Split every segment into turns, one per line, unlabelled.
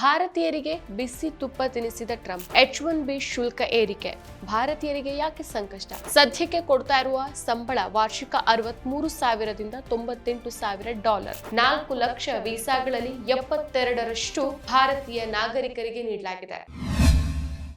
ಭಾರತೀಯರಿಗೆ ಬಿಸಿ ತುಪ್ಪ ತಿನ್ನಿಸಿದ ಟ್ರಂಪ್, ಎಚ್ ಒನ್ ಬಿ ಶುಲ್ಕ ಏರಿಕೆ. ಭಾರತೀಯರಿಗೆ ಯಾಕೆ ಸಂಕಷ್ಟ? ಸದ್ಯಕ್ಕೆ ಕೊಡ್ತಾ ಇರುವ ಸಂಬಳ ವಾರ್ಷಿಕ ಅರವತ್ಮೂರು ಸಾವಿರದಿಂದ ತೊಂಬತ್ತೆಂಟು ಸಾವಿರ ಡಾಲರ್. ನಾಲ್ಕು ಲಕ್ಷ ವೀಸಾಗಳಲ್ಲಿ ಎಪ್ಪತ್ತೆರಡರಷ್ಟು ಭಾರತೀಯ ನಾಗರಿಕರಿಗೆ ನೀಡಲಾಗಿದೆ.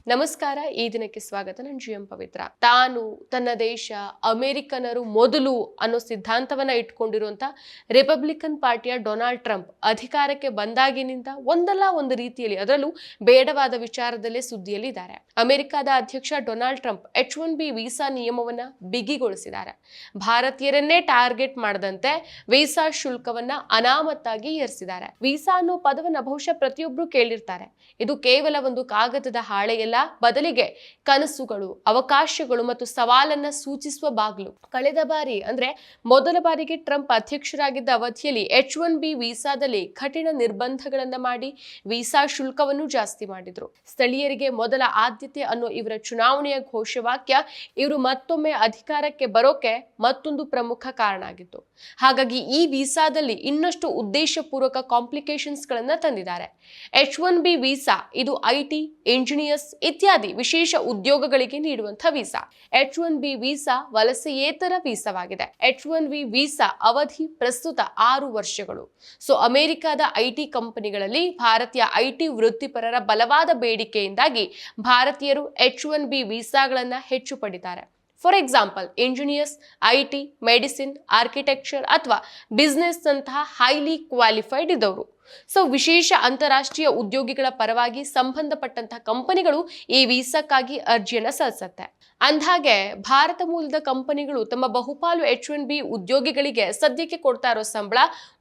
ನಮಸ್ಕಾರ, ಈ ದಿನಕ್ಕೆ ಸ್ವಾಗತ. ನಾನು ಜಿ ಎಂ ಪವಿತ್ರ. ತಾನು ತನ್ನ ದೇಶ, ಅಮೆರಿಕನರು ಮೊದಲು ಅನ್ನೋ ಸಿದ್ಧಾಂತವನ್ನ ಇಟ್ಕೊಂಡಿರುವಂತ ರಿಪಬ್ಲಿಕನ್ ಪಾರ್ಟಿಯ ಡೊನಾಲ್ಡ್ ಟ್ರಂಪ್ ಅಧಿಕಾರಕ್ಕೆ ಬಂದಾಗಿನಿಂದ ಒಂದಲ್ಲ ಒಂದು ರೀತಿಯಲ್ಲಿ, ಅದರಲ್ಲೂ ಬೇಡವಾದ ವಿಚಾರದಲ್ಲೇ ಸುದ್ದಿಯಲ್ಲಿ ಇದ್ದಾರೆ ಅಮೆರಿಕದ ಅಧ್ಯಕ್ಷ Donald Trump H one B visa ನಿಯಮವನ್ನ ಬಿಗಿಗೊಳಿಸಿದ್ದಾರೆ. ಭಾರತೀಯರನ್ನೇ ಟಾರ್ಗೆಟ್ ಮಾಡದಂತೆ ವೀಸಾ ಶುಲ್ಕವನ್ನ ಅನಾಮತ್ತಾಗಿ ಏರಿಸಿದ್ದಾರೆ. ವೀಸಾ ಅನ್ನೋ ಪದವನ್ನ ಬಹುಶಃ ಪ್ರತಿಯೊಬ್ರು ಕೇಳಿರ್ತಾರೆ. ಇದು ಕೇವಲ ಒಂದು ಕಾಗದದ ಹಾಳೆಯಲ್ಲ ಬದಲಿಗೆ ಕನಸುಗಳು, ಅವಕಾಶಗಳು ಮತ್ತು ಸವಾಲನ್ನ ಸೂಚಿಸುವ ಬಾಗಿಲು. ಕಳೆದ ಬಾರಿ, ಅಂದ್ರೆ ಮೊದಲ ಬಾರಿಗೆ ಟ್ರಂಪ್ ಅಧ್ಯಕ್ಷರಾಗಿದ್ದ ಅವಧಿಯಲ್ಲಿ ಎಚ್ ಒನ್ ಬಿ ವೀಸಾದಲ್ಲಿ ಕಠಿಣ ನಿರ್ಬಂಧಗಳನ್ನ ಮಾಡಿ ವೀಸಾ ಶುಲ್ಕವನ್ನು ಜಾಸ್ತಿ ಮಾಡಿದ್ರು. ಸ್ಥಳೀಯರಿಗೆ ಮೊದಲ ಆದ್ಯತೆ ಅನ್ನೋ ಇವರ ಚುನಾವಣೆಯ ಘೋಷವಾಕ್ಯ ಇವರು ಮತ್ತೊಮ್ಮೆ ಅಧಿಕಾರಕ್ಕೆ ಬರೋಕೆ ಮತ್ತೊಂದು ಪ್ರಮುಖ ಕಾರಣ ಆಗಿತ್ತು. ಹಾಗಾಗಿ ಈ ವೀಸಾದಲ್ಲಿ ಇನ್ನಷ್ಟು ಉದ್ದೇಶಪೂರ್ವಕ ಕಾಂಪ್ಲಿಕೇಶನ್ಸ್ ಗಳನ್ನ ತಂದಿದ್ದಾರೆ. ಎಚ್ ಒನ್ ಬಿ ವೀಸಾ, ಇದು ಐಟಿ ಇಂಜಿನಿಯರ್ಸ್ ಇತ್ಯಾದಿ ವಿಶೇಷ ಉದ್ಯೋಗಗಳಿಗೆ ನೀಡುವಂತಹ visa. H one B visa ವಲಸೆಯೇತರ ವೀಸಾವಾಗಿದೆ. ಎಚ್ ಒನ್ ಬಿ ವೀಸಾ ಅವಧಿ ಪ್ರಸ್ತುತ ಆರು ವರ್ಷಗಳು. ಸೊ ಅಮೆರಿಕದ ಐಟಿ ಕಂಪನಿಗಳಲ್ಲಿ ಭಾರತೀಯ ಐಟಿ ವೃತ್ತಿಪರರ ಬಲವಾದ ಬೇಡಿಕೆಯಿಂದಾಗಿ ಭಾರತೀಯರು ಎಚ್ ಒನ್ ಬಿ ವೀಸಾಗಳನ್ನು ಹೆಚ್ಚು ಪಡಿತಾರೆ. For example engineers I T medicine architecture ಅಥವಾ ಬಿಸ್ನೆಸ್ ಅಂತಹ ಹೈಲಿ ಕ್ವಾಲಿಫೈಡ್ ಇದ್ದವರು. ಸೊ ವಿಶೇಷ ಅಂತಾರಾಷ್ಟ್ರೀಯ ಉದ್ಯೋಗಿಗಳ ಪರವಾಗಿ ಸಂಬಂಧಪಟ್ಟಂತಹ ಕಂಪನಿಗಳು ಈ ವೀಸಾಕ್ಕಾಗಿ ಅರ್ಜಿಯನ್ನು ಸಲ್ಲಿಸುತ್ತೆ. ಅಂದ್ಹಾಗೆ, ಭಾರತ ಮೂಲದ ಕಂಪನಿಗಳು ತಮ್ಮ ಬಹುಪಾಲು ಎಚ್ ಒನ್ ಬಿ ಉದ್ಯೋಗಿಗಳಿಗೆ ಸದ್ಯಕ್ಕೆ ಕೊಡ್ತಾ ಇರೋ ಸಂಬಳ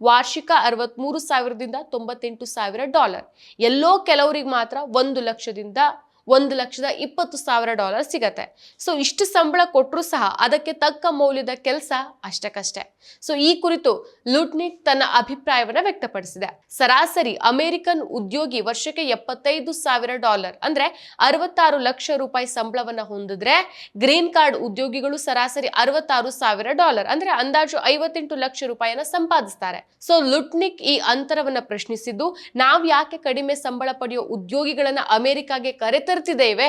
ವಾರ್ಷಿಕ ಅರವತ್ಮೂರು ಸಾವಿರದಿಂದ ತೊಂಬತ್ತೆಂಟು ಸಾವಿರ ಡಾಲರ್. ಎಲ್ಲೋ ಕೆಲವರಿಗೆ ಮಾತ್ರ ಒಂದು ಲಕ್ಷದಿಂದ ಒಂದು ಲಕ್ಷದ ಇಪ್ಪತ್ತು ಸಾವಿರ ಡಾಲರ್ ಸಿಗತ್ತೆ. ಸೊ ಇಷ್ಟು ಸಂಬಳ ಕೊಟ್ಟರು ಸಹ ಅದಕ್ಕೆ ತಕ್ಕ ಮೌಲ್ಯದ ಕೆಲಸ ಅಷ್ಟಕ್ಕಷ್ಟೇ. ಸೊ ಈ ಕುರಿತು ಲುಟ್ನಿಕ್ ತನ್ನ ಅಭಿಪ್ರಾಯವನ್ನು ವ್ಯಕ್ತಪಡಿಸಿದೆ. ಸರಾಸರಿ ಅಮೆರಿಕನ್ ಉದ್ಯೋಗಿ ವರ್ಷಕ್ಕೆ ಎಪ್ಪತ್ತೈದು ಸಾವಿರ ಡಾಲರ್ ಅಂದ್ರೆ ಅರವತ್ತಾರು ಲಕ್ಷ ರೂಪಾಯಿ ಸಂಬಳವನ್ನ ಹೊಂದಿದ್ರೆ ಗ್ರೀನ್ ಕಾರ್ಡ್ ಉದ್ಯೋಗಿಗಳು ಸರಾಸರಿ ಅರವತ್ತಾರು ಸಾವಿರ ಡಾಲರ್ ಅಂದ್ರೆ ಅಂದಾಜು ಐವತ್ತೆಂಟು ಲಕ್ಷ ರೂಪಾಯಿಯನ್ನ ಸಂಪಾದಿಸ್ತಾರೆ. ಸೊ ಲುಟ್ನಿಕ್ ಈ ಅಂತರವನ್ನ ಪ್ರಶ್ನಿಸಿದ್ದು, ನಾವು ಯಾಕೆ ಕಡಿಮೆ ಸಂಬಳ ಪಡೆಯೋ ಉದ್ಯೋಗಿಗಳನ್ನ ಅಮೆರಿಕಾಗೆ ಕರೆತರ್ತಿದ್ದೇವೆ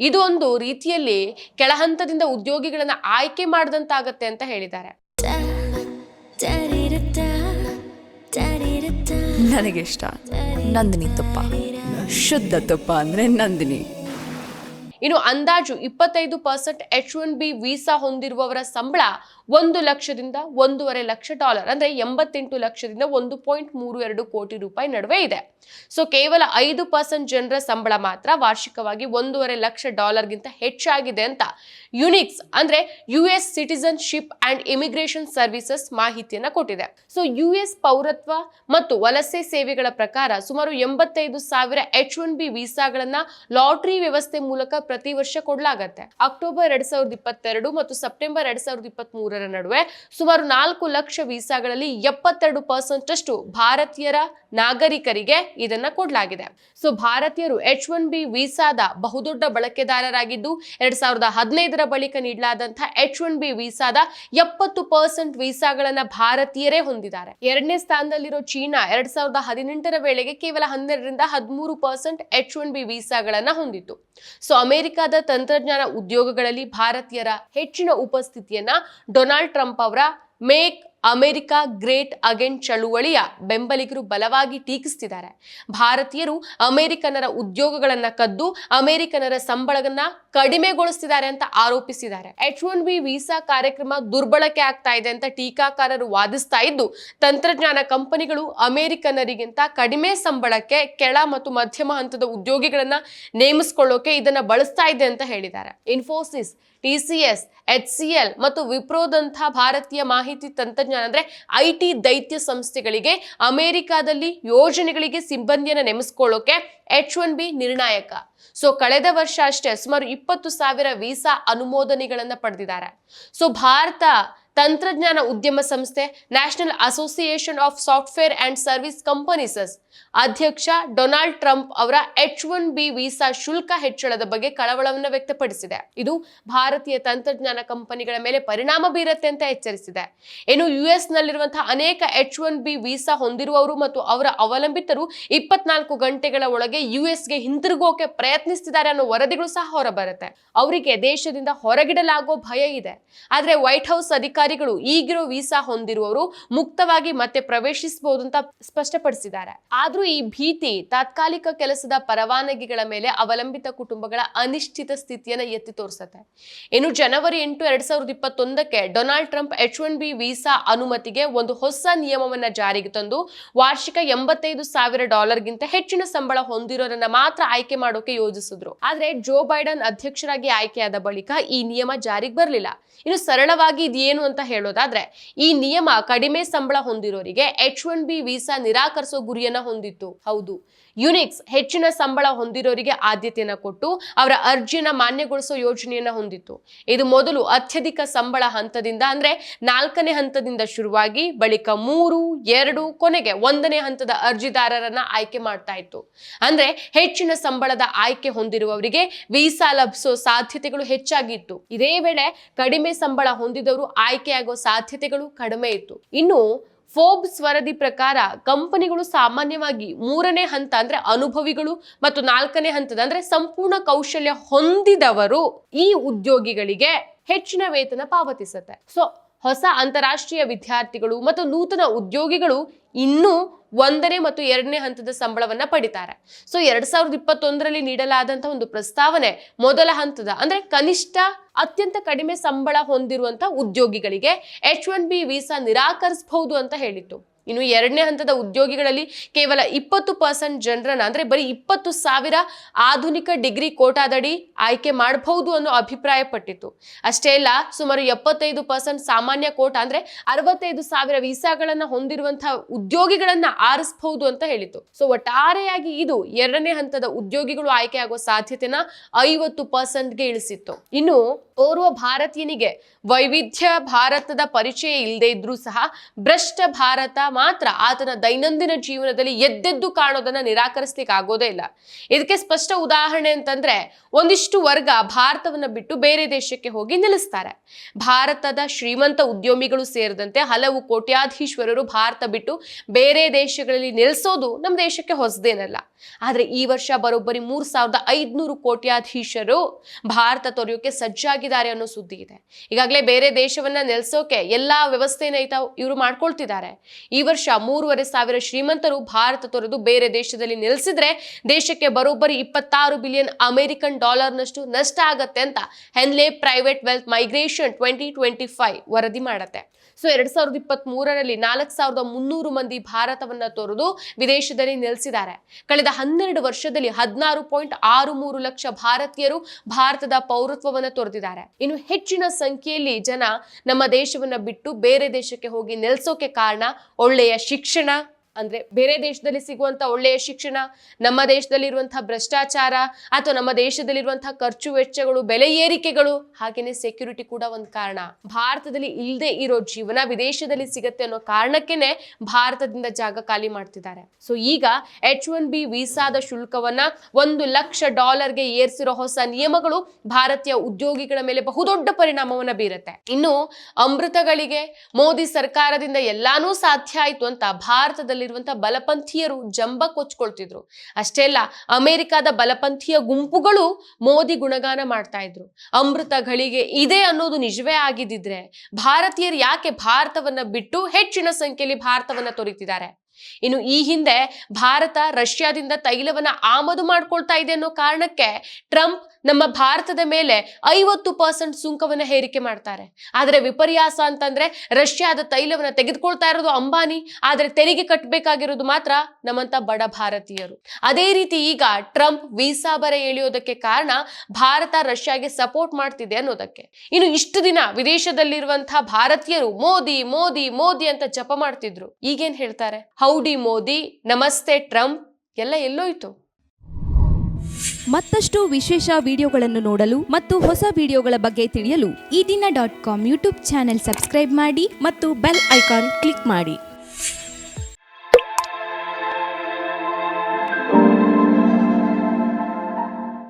ಇದು ಒಂದು ರೀತಿಯಲ್ಲಿ ಕೆಳಹಂತದಿಂದ ಉದ್ಯೋಗಿಗಳನ್ನ ಆಯ್ಕೆ ಮಾಡಿದಂತಾಗತ್ತೆ ಅಂತ ಹೇಳಿದ್ದಾರೆ.
ನನಗಿಷ್ಟ. ನಂದಿನಿ ತುಪ್ಪ. ಶುದ್ಧ ತುಪ್ಪ ಅಂದ್ರೆ ನಂದಿನಿ.
ಇನ್ನು ಅಂದಾಜು ಇಪ್ಪತ್ತೈದು percent H one B visa ಹೊಂದಿರುವವರ ಸಂಬಳ ಒಂದು ಲಕ್ಷದಿಂದ ಒಂದೂವರೆ ಲಕ್ಷ ಡಾಲರ್, ಅಂದ್ರೆ ಎಂಬತ್ತೆಂಟು ಲಕ್ಷದಿಂದ ಒಂದು ಪಾಯಿಂಟ್ ಮೂರು ಎರಡು ಕೋಟಿ ರೂಪಾಯಿ ನಡುವೆ ಇದೆ. ಸೊ ಕೇವಲ ಐದು ಪರ್ಸೆಂಟ್ ಜನರ ಸಂಬಳ ಮಾತ್ರ ವಾರ್ಷಿಕವಾಗಿ ಒಂದೂವರೆ ಲಕ್ಷ ಡಾಲರ್ಗಿಂತ ಹೆಚ್ಚಾಗಿದೆ ಅಂತ ಯುನಿಕ್ಸ್, ಅಂದ್ರೆ U S citizenship and immigration services ಮಾಹಿತಿಯನ್ನು ಕೊಟ್ಟಿದೆ. ಸೊ ಯು ಎಸ್ ಪೌರತ್ವ ಮತ್ತು ವಲಸೆ ಸೇವೆಗಳ ಪ್ರಕಾರ ಸುಮಾರು ಎಂಬತ್ತೈದು ಸಾವಿರ ಎಚ್ ಒನ್ ಬಿ ವೀಸಾಗಳನ್ನು ಲಾಟ್ರಿ ವ್ಯವಸ್ಥೆ ಮೂಲಕ ಪ್ರತಿ ವರ್ಷ ಕೊಡಲಾಗತ್ತೆ. ಅಕ್ಟೋಬರ್ ಎರಡ್ ಸಾವಿರದ ಇಪ್ಪತ್ತೆರಡು ಮತ್ತು ಸೆಪ್ಟೆಂಬರ್ ಎರಡ್ ಸಾವಿರದ ಇಪ್ಪತ್ತ್ ಮೂರರ ನಡುವೆ ಸುಮಾರು ನಾಲ್ಕು ಲಕ್ಷ ವೀಸಾಗಳಲ್ಲಿ ಎಪ್ಪತ್ತೆರಡು ಪರ್ಸೆಂಟ್ ಅಷ್ಟು ಭಾರತೀಯರ ನಾಗರಿಕರಿಗೆ ಇದನ್ನ ಕೊಡಲಾಗಿದೆ. ಸೊ ಭಾರತೀಯರು ಎಚ್ ಒನ್ ಬಿ ವೀಸಾದ ಬಹುದೊಡ್ಡ ಬಳಕೆದಾರರಾಗಿದ್ದು ಎರಡ್ ಸಾವಿರದ ಹದಿನೈದರ ಬಳಿಕ ನೀಡಲಾದಂತಹ ಎಚ್ ಒನ್ ಬಿ ವೀಸಾದ ಎಪ್ಪತ್ತು ಪರ್ಸೆಂಟ್ ವೀಸಾಗಳನ್ನ ಭಾರತೀಯರೇ ಹೊಂದಿದ್ದಾರೆ. ಎರಡನೇ ಸ್ಥಾನದಲ್ಲಿರೋ ಚೀನಾ ಎರಡ್ ಸಾವಿರದ ಹದಿನೆಂಟರ ವೇಳೆಗೆ ಕೇವಲ ಹನ್ನೆರಡರಿಂದ ಹದಿಮೂರು ಪರ್ಸೆಂಟ್ ಎಚ್ ಒನ್ ಬಿ ವೀಸಾಗಳನ್ನ ಹೊಂದಿತ್ತು. ಸೊ ಅಮೆರಿಕದ ತಂತ್ರಜ್ಞಾನ ಉದ್ಯೋಗಗಳಲ್ಲಿ ಭಾರತೀಯರ ಹೆಚ್ಚಿನ ಉಪಸ್ಥಿತಿಯನ್ನ ಡೊನಾಲ್ಡ್ ಟ್ರಂಪ್ ಅವರ ಮೇಕ್ ಅಮೆರಿಕ ಗ್ರೇಟ್ ಅಗೇನ್ ಚಳುವಳಿಯ ಬೆಂಬಲಿಗರು ಬಲವಾಗಿ ಟೀಕಿಸ್ತಿದ್ದಾರೆ. ಭಾರತೀಯರು ಅಮೆರಿಕನರ ಉದ್ಯೋಗಗಳನ್ನ ಕದ್ದು ಅಮೆರಿಕನರ ಸಂಬಳವನ್ನ ಕಡಿಮೆಗೊಳಿಸ್ತಿದ್ದಾರೆ ಅಂತ ಆರೋಪಿಸಿದ್ದಾರೆ. ಎಚ್ ಒನ್ ಬಿ ವೀಸಾ ಕಾರ್ಯಕ್ರಮ ದುರ್ಬಳಕೆ ಆಗ್ತಾ ಇದೆ ಅಂತ ಟೀಕಾಕಾರರು ವಾದಿಸ್ತಾ ಇದ್ದು, ತಂತ್ರಜ್ಞಾನ ಕಂಪನಿಗಳು ಅಮೆರಿಕನರಿಗಿಂತ ಕಡಿಮೆ ಸಂಬಳಕ್ಕೆ ಕೆಳ ಮತ್ತು ಮಧ್ಯಮ ಹಂತದ ಉದ್ಯೋಗಿಗಳನ್ನ ನೇಮಿಸಿಕೊಳ್ಳೋಕೆ ಇದನ್ನ ಬಳಸ್ತಾ ಇದೆ ಅಂತ ಹೇಳಿದ್ದಾರೆ. Infosys TCS H C L ಮತ್ತು ವಿಪ್ರೋದಂತಹ ಭಾರತೀಯ ಮಾಹಿತಿ ತಂತ್ರಜ್ಞಾನ ಅಂದ್ರೆ ಐ ದೈತ್ಯ ಸಂಸ್ಥೆಗಳಿಗೆ, ಅಮೆರಿಕಾದಲ್ಲಿ ಯೋಜನೆಗಳಿಗೆ ಸಿಬ್ಬಂದಿಯನ್ನು ನೇಮಿಸ್ಕೊಳ್ಳೋಕೆ ಎಚ್ ಒನ್ ಬಿ ನಿರ್ಣಾಯಕ. ಸೊ ಕಳೆದ ವರ್ಷ ಅಷ್ಟೇ ಸುಮಾರು ಇಪ್ಪತ್ತು ಸಾವಿರ ವೀಸಾ ಅನುಮೋದನೆಗಳನ್ನ ಪಡೆದಿದ್ದಾರೆ. ಸೊ ಭಾರತ ತಂತ್ರಜ್ಞಾನ ಉದ್ಯಮ ಸಂಸ್ಥೆ national association of software and service companies ಅಧ್ಯಕ್ಷ ಡೊನಾಲ್ಡ್ ಟ್ರಂಪ್ ಅವರ ಎಚ್ ಒನ್ ಬಿ ವೀಸಾ ಶುಲ್ಕ ಹೆಚ್ಚಳದ ಬಗ್ಗೆ ಕಳವಳವನ್ನು ವ್ಯಕ್ತಪಡಿಸಿದೆ. ಇದು ಭಾರತೀಯ ತಂತ್ರಜ್ಞಾನ ಕಂಪನಿಗಳ ಮೇಲೆ ಪರಿಣಾಮ ಬೀರುತ್ತೆ ಅಂತ ಎಚ್ಚರಿಸಿದೆ. ಇನ್ನು ಯುಎಸ್ ನಲ್ಲಿರುವಂತಹ ಅನೇಕ ಎಚ್ ಒನ್ ಬಿ ವೀಸಾ ಹೊಂದಿರುವವರು ಮತ್ತು ಅವರ ಅವಲಂಬಿತರು ಇಪ್ಪತ್ನಾಲ್ಕು ಗಂಟೆಗಳ ಒಳಗೆ ಯುಎಸ್ಗೆ ಹಿಂತಿರುಗೋಕೆ ಪ್ರಯತ್ನಿಸ್ತಿದ್ದಾರೆ ಅನ್ನೋ ವರದಿಗಳು ಸಹ ಹೊರಬರುತ್ತೆ. ಅವರಿಗೆ ದೇಶದಿಂದ ಹೊರಗಿಡಲಾಗೋ ಭಯ ಇದೆ. ಆದರೆ ವೈಟ್ ಹೌಸ್ ಅಧಿಕಾರಿಗಳು ಈಗಿರೋ ವೀಸಾ ಹೊಂದಿರುವವರು ಮುಕ್ತವಾಗಿ ಮತ್ತೆ ಪ್ರವೇಶಿಸಬಹುದು ಅಂತ ಸ್ಪಷ್ಟಪಡಿಸಿದ್ದಾರೆ. ಆದ್ರೂ ಈ ಭೀತಿ ತಾತ್ಕಾಲಿಕ ಕೆಲಸದ ಪರವಾನಗಿಗಳ ಮೇಲೆ ಅವಲಂಬಿತ ಕುಟುಂಬಗಳ ಅನಿಶ್ಚಿತ ಸ್ಥಿತಿಯನ್ನ ಎತ್ತಿ ತೋರಿಸುತ್ತೆ. ಇನ್ನು ಜನವರಿ ಎಂಟು ಎರಡ್ ಸಾವಿರದ ಇಪ್ಪತ್ತೊಂದಕ್ಕೆ Donald Trump H one B visa ಅನುಮತಿಗೆ ಒಂದು ಹೊಸ ನಿಯಮವನ್ನ ಜಾರಿಗೆ ತಂದು ವಾರ್ಷಿಕ ಎಂಬತ್ತೈದು ಸಾವಿರ ಡಾಲರ್ಗಿಂತ ಹೆಚ್ಚಿನ ಸಂಬಳ ಹೊಂದಿರೋರನ್ನ ಮಾತ್ರ ಆಯ್ಕೆ ಮಾಡೋಕೆ ಯೋಜಿಸಿದ್ರು. ಆದ್ರೆ ಜೋ ಬೈಡನ್ ಅಧ್ಯಕ್ಷರಾಗಿ ಆಯ್ಕೆಯಾದ ಬಳಿಕ ಈ ನಿಯಮ ಜಾರಿಗೆ ಬರಲಿಲ್ಲ. ಇನ್ನು ಸರಳವಾಗಿ ಇದೇನು ಅಂತ ಹೇಳೋದಾದ್ರೆ ಈ ನಿಯಮ ಕಡಿಮೆ ಸಂಬಳ ಹೊಂದಿರೋರಿಗೆ ಎಚ್ ಒನ್ ಬಿ ವೀಸಾ ನಿರಾಕರಿಸೋ ಗುರಿಯನ್ನ ಹೊಂದಿತ್ತು. ಹೌದು. ಯುನಿಕ್ಸ್ ಹೆಚ್ಚಿನ ಸಂಬಳ ಹೊಂದಿರೋರಿಗೆ ಆದ್ಯತೆಯನ್ನ ಕೊಟ್ಟು ಅವರ ಅರ್ಜಿಯನ್ನ ಮಾನ್ಯಗೊಳಿಸೋ ಯೋಜನೆಯನ್ನ ಹೊಂದಿತ್ತು. ಇದು ಮೊದಲು ಅತ್ಯಧಿಕ ಸಂಬಳ ಹಂತದಿಂದ ಅಂದ್ರೆ ನಾಲ್ಕನೇ ಹಂತದಿಂದ ಶುರುವಾಗಿ ಬಳಿಕ ಮೂರು, ಎರಡು, ಕೊನೆಗೆ ಒಂದನೇ ಹಂತದ ಅರ್ಜಿದಾರರನ್ನ ಆಯ್ಕೆ ಮಾಡ್ತಾ ಇತ್ತು. ಅಂದ್ರೆ ಹೆಚ್ಚಿನ ಸಂಬಳದ ಆಯ್ಕೆ ಹೊಂದಿರುವವರಿಗೆ ವೀಸಾ ಲಭಿಸೋ ಸಾಧ್ಯತೆಗಳು ಹೆಚ್ಚಾಗಿತ್ತು. ಇದೇ ವೇಳೆ ಕಡಿಮೆ ಸಂಬಳ ಹೊಂದಿದವರು ಆಯ್ಕೆಯಾಗೋ ಸಾಧ್ಯತೆಗಳು ಕಡಿಮೆ ಇತ್ತು. ಇನ್ನು ಫೋರ್ಬ್ಸ್ ವರದಿ ಪ್ರಕಾರ ಕಂಪನಿಗಳು ಸಾಮಾನ್ಯವಾಗಿ ಮೂರನೇ ಹಂತ ಅಂದ್ರೆ ಅನುಭವಿಗಳು ಮತ್ತು ನಾಲ್ಕನೇ ಹಂತದ ಅಂದ್ರೆ ಸಂಪೂರ್ಣ ಕೌಶಲ್ಯ ಹೊಂದಿದವರು ಈ ಉದ್ಯೋಗಿಗಳಿಗೆ ಹೆಚ್ಚಿನ ವೇತನ ಪಾವತಿಸುತ್ತೆ. ಸೊ ಹೊಸ ಅಂತಾರಾಷ್ಟ್ರೀಯ ವಿದ್ಯಾರ್ಥಿಗಳು ಮತ್ತು ನೂತನ ಉದ್ಯೋಗಿಗಳು ಇನ್ನೂ ಒಂದನೇ ಮತ್ತು ಎರಡನೇ ಹಂತದ ಸಂಬಳವನ್ನ ಪಡಿತಾರೆ. ಸೊ ಎರಡ್ ಸಾವಿರದ ಇಪ್ಪತ್ತೊಂದರಲ್ಲಿ ನೀಡಲಾದಂತಹ ಒಂದು ಪ್ರಸ್ತಾವನೆ ಮೊದಲ ಹಂತದ, ಅಂದ್ರೆ ಕನಿಷ್ಠ ಅತ್ಯಂತ ಕಡಿಮೆ ಸಂಬಳ ಹೊಂದಿರುವಂತ ಉದ್ಯೋಗಿಗಳಿಗೆ ಎಚ್ ಒನ್ ಬಿ ವೀಸಾ ನಿರಾಕರಿಸಬಹುದು ಅಂತ ಹೇಳಿತ್ತು. ಇನ್ನು ಎರಡನೇ ಹಂತದ ಉದ್ಯೋಗಿಗಳಲ್ಲಿ ಕೇವಲ ಇಪ್ಪತ್ತು ಪರ್ಸೆಂಟ್ ಜನರನ್ನ, ಅಂದ್ರೆ ಬರೀ ಇಪ್ಪತ್ತು ಸಾವಿರ ಆಧುನಿಕ ಡಿಗ್ರಿ ಕೋಟಾದಡಿ ಆಯ್ಕೆ ಮಾಡಬಹುದು ಅನ್ನೋ ಅಭಿಪ್ರಾಯ ಪಟ್ಟಿತ್ತು ಅಷ್ಟೇ ಅಲ್ಲ, ಸುಮಾರು ಎಪ್ಪತ್ತೈದು ಪರ್ಸೆಂಟ್ ಸಾಮಾನ್ಯ ಕೋಟಾ, ಅಂದ್ರೆ ಅರವತ್ತೈದು ಸಾವಿರ ವೀಸಾಗಳನ್ನ ಹೊಂದಿರುವಂತಹ ಉದ್ಯೋಗಿಗಳನ್ನ ಆರಿಸಬಹುದು ಅಂತ ಹೇಳಿತ್ತು. ಸೊ ಒಟ್ಟಾರೆಯಾಗಿ ಇದು ಎರಡನೇ ಹಂತದ ಉದ್ಯೋಗಿಗಳು ಆಯ್ಕೆ ಆಗೋ ಸಾಧ್ಯತೆನ ಐವತ್ತು ಪರ್ಸೆಂಟ್ಗೆ ಇಳಿಸಿತ್ತು. ಇನ್ನು ಓರ್ವ ಭಾರತೀಯನಿಗೆ ವೈವಿಧ್ಯ ಭಾರತದ ಪರಿಚಯ ಇಲ್ಲದೆ ಇದ್ರೂ ಸಹ ಭ್ರಷ್ಟ ಭಾರತ ಮಾತ್ರ ಆತನ ದೈನಂದಿನ ಜೀವನದಲ್ಲಿ ಎದ್ದೆದ್ದು ಕಾಣೋದನ್ನ ನಿರಾಕರಿಸ್ಲಿಕ್ಕೆ ಆಗೋದೇ ಇಲ್ಲ. ಇದಕ್ಕೆ ಸ್ಪಷ್ಟ ಉದಾಹರಣೆ ಅಂತಂದ್ರೆ ಒಂದಿಷ್ಟು ವರ್ಗ ಭಾರತವನ್ನ ಬಿಟ್ಟು ಬೇರೆ ದೇಶಕ್ಕೆ ಹೋಗಿ ನಿಲ್ಲಿಸ್ತಾರೆ ಭಾರತದ ಶ್ರೀಮಂತ ಉದ್ಯಮಿಗಳು ಸೇರಿದಂತೆ ಹಲವು ಕೋಟ್ಯಾಧೀಶ್ವರರು ಭಾರತ ಬಿಟ್ಟು ಬೇರೆ ದೇಶಗಳಲ್ಲಿ ನೆಲೆಸೋದು ನಮ್ಮ ದೇಶಕ್ಕೆ ಹೊಸದೇನಲ್ಲ. ಆದ್ರೆ ಈ ವರ್ಷ ಬರೋಬ್ಬರಿ ಮೂರ್ ಸಾವಿರದ ಐದ್ನೂರು ಕೋಟ್ಯಾಧೀಶರು ಭಾರತ ತೊರೆಯೋಕೆ ಸಜ್ಜಾಗಿದ್ದಾರೆ ಅನ್ನೋ ಸುದ್ದಿ ಇದೆ. ಈಗಾಗಲೇ ಬೇರೆ ದೇಶವನ್ನ ನೆಲೆಸೋಕೆ ಎಲ್ಲಾ ವ್ಯವಸ್ಥೆನ ಇವರು ಮಾಡ್ಕೊಳ್ತಿದ್ದಾರೆ. ಈ ವರ್ಷ ಮೂರುವರೆ ಸಾವಿರ ಶ್ರೀಮಂತರು ಭಾರತ ತೊರೆದು ಬೇರೆ ದೇಶದಲ್ಲಿ ನೆಲೆಸಿದ್ರೆ ದೇಶಕ್ಕೆ ಬರೋಬ್ಬರಿ ಇಪ್ಪತ್ತಾರು ಬಿಲಿಯನ್ ಅಮೆರಿಕನ್ ಡಾಲರ್ನಷ್ಟು ನಷ್ಟ ಆಗತ್ತೆ ಅಂತ Henley private wealth migration twenty twenty five ವರದಿ ಮಾಡತ್ತೆ. ಸೊ ಎರಡ್ ಸಾವಿರದ ಇಪ್ಪತ್ತ್ ಮೂರರಲ್ಲಿ ನಾಲ್ಕು ಸಾವಿರದ ಮುನ್ನೂರು ಮಂದಿ ಭಾರತವನ್ನ ತೊರೆದು ವಿದೇಶದಲ್ಲಿ ನೆಲೆಸಿದ್ದಾರೆ. ಕಳೆದ ಹನ್ನೆರಡು ವರ್ಷದಲ್ಲಿ ಹದಿನಾರು ಪಾಯಿಂಟ್ ಆರು ಮೂರು ಲಕ್ಷ ಭಾರತೀಯರು ಭಾರತದ ಪೌರತ್ವವನ್ನ ತೊರೆದಿದ್ದಾರೆ. ಇನ್ನು ಹೆಚ್ಚಿನ ಸಂಖ್ಯೆಯಲ್ಲಿ ಜನ ನಮ್ಮ ದೇಶವನ್ನ ಬಿಟ್ಟು ಬೇರೆ ದೇಶಕ್ಕೆ ಹೋಗಿ ನೆಲೆಸೋಕೆ ಕಾರಣ ಒಳ್ಳೆಯ ಶಿಕ್ಷಣ ಅಂದ್ರೆ ಬೇರೆ ದೇಶದಲ್ಲಿ ಸಿಗುವಂತ ಒಳ್ಳೆಯ ಶಿಕ್ಷಣ, ನಮ್ಮ ದೇಶದಲ್ಲಿ ಇರುವಂತಹ ಭ್ರಷ್ಟಾಚಾರ ಅಥವಾ ನಮ್ಮ ದೇಶದಲ್ಲಿರುವಂತಹ ಖರ್ಚು ವೆಚ್ಚಗಳು, ಬೆಲೆ ಏರಿಕೆಗಳು ಹಾಗೇನೆ ಸೆಕ್ಯೂರಿಟಿ ಕೂಡ ಒಂದು ಕಾರಣ. ಭಾರತದಲ್ಲಿ ಇಲ್ಲದೆ ಇರೋ ಜೀವನ ವಿದೇಶದಲ್ಲಿ ಸಿಗತ್ತೆ ಅನ್ನೋ ಕಾರಣಕ್ಕೇನೆ ಭಾರತದಿಂದ ಜಾಗ ಖಾಲಿ ಮಾಡ್ತಿದ್ದಾರೆ. ಸೊ ಈಗ ಎಚ್ ಒನ್ ಬಿ ವೀಸಾದ ಶುಲ್ಕವನ್ನ ಒಂದು ಲಕ್ಷ ಡಾಲರ್ಗೆ ಏರಿಸಿರೋ ಹೊಸ ನಿಯಮಗಳು ಭಾರತೀಯ ಉದ್ಯೋಗಿಗಳ ಮೇಲೆ ಬಹುದೊಡ್ಡ ಪರಿಣಾಮವನ್ನ ಬೀರುತ್ತೆ. ಇನ್ನು ಅಮೃತಗಳಿಗೆ ಮೋದಿ ಸರ್ಕಾರದಿಂದ ಎಲ್ಲಾನೂ ಸಾಧ್ಯ ಆಯ್ತು ಅಂತ ಭಾರತದಲ್ಲಿರುವಂತಹ ಬಲಪಂಥೀಯರು ಜಂಬ ಕೊಚ್ಕೊಳ್ತಿದ್ರು. ಅಷ್ಟೇ ಅಲ್ಲ, ಅಮೆರಿಕದ ಬಲಪಂಥೀಯ ಗುಂಪುಗಳು ಮೋದಿ ಗುಣಗಾನ ಮಾಡ್ತಾ ಇದ್ರು. ಅಮೃತ ಘಳಿಗೆ ಇದೆ ಅನ್ನೋದು ನಿಜವೇ ಆಗಿದ್ದಿದ್ರೆ, ಭಾರತೀಯರು ಯಾಕೆ ಭಾರತವನ್ನ ಬಿಟ್ಟು ಹೆಚ್ಚಿನ ಸಂಖ್ಯೆಯಲ್ಲಿ ಭಾರತವನ್ನ ತೊರೆತಿದ್ದಾರೆ? ಇನ್ನು ಈ ಹಿಂದೆ ಭಾರತ ರಷ್ಯಾದಿಂದ ತೈಲವನ್ನ ಆಮದು ಮಾಡ್ಕೊಳ್ತಾ ಇದೆ ಅನ್ನೋ ಕಾರಣಕ್ಕೆ ಟ್ರಂಪ್ ನಮ್ಮ ಭಾರತದ ಮೇಲೆ ಐವತ್ತು ಪರ್ಸೆಂಟ್ ಸುಂಕವನ್ನ ಹೇರಿಕೆ ಮಾಡ್ತಾರೆ. ಆದರೆ ವಿಪರ್ಯಾಸ ಅಂತಂದ್ರೆ ರಷ್ಯಾದ ತೈಲವನ್ನ ತೆಗೆದುಕೊಳ್ತಾ ಇರೋದು ಅಂಬಾನಿ, ಆದರೆ ತೆರಿಗೆ ಕಟ್ಟಬೇಕಾಗಿರೋದು ಮಾತ್ರ ನಮ್ಮಂತ ಬಡ ಭಾರತೀಯರು. ಅದೇ ರೀತಿ ಈಗ ಟ್ರಂಪ್ ವೀಸಾ ಬರ ಎಳೆಯೋದಕ್ಕೆ ಕಾರಣ ಭಾರತ ರಷ್ಯಾಗೆ ಸಪೋರ್ಟ್ ಮಾಡ್ತಿದೆ ಅನ್ನೋದಕ್ಕೆ. ಇನ್ನು ಇಷ್ಟು ದಿನ ವಿದೇಶದಲ್ಲಿರುವಂತಹ ಭಾರತೀಯರು ಮೋದಿ ಮೋದಿ ಮೋದಿ ಅಂತ ಜಪ ಮಾಡ್ತಿದ್ರು. ಈಗೇನ್ ಹೇಳ್ತಾರೆ? ಹೌಡಿ ಮೋದಿ, ನಮಸ್ತೆ ಟ್ರಂಪ್, ಎಲ್ಲ ಎಲ್ಲೋಯ್ತು.
ಮತ್ತಷ್ಟು ವಿಶೇಷ ವಿಡಿಯೋಗಳನ್ನು ನೋಡಲು ಮತ್ತು ಹೊಸ ವಿಡಿಯೋಗಳ ಬಗ್ಗೆ ತಿಳಿಯಲು
Eedina dot com YouTube channel subscribe ಮಾಡಿ ಮತ್ತು ಬೆಲ್ ಐಕಾನ್ ಕ್ಲಿಕ್ ಮಾಡಿ.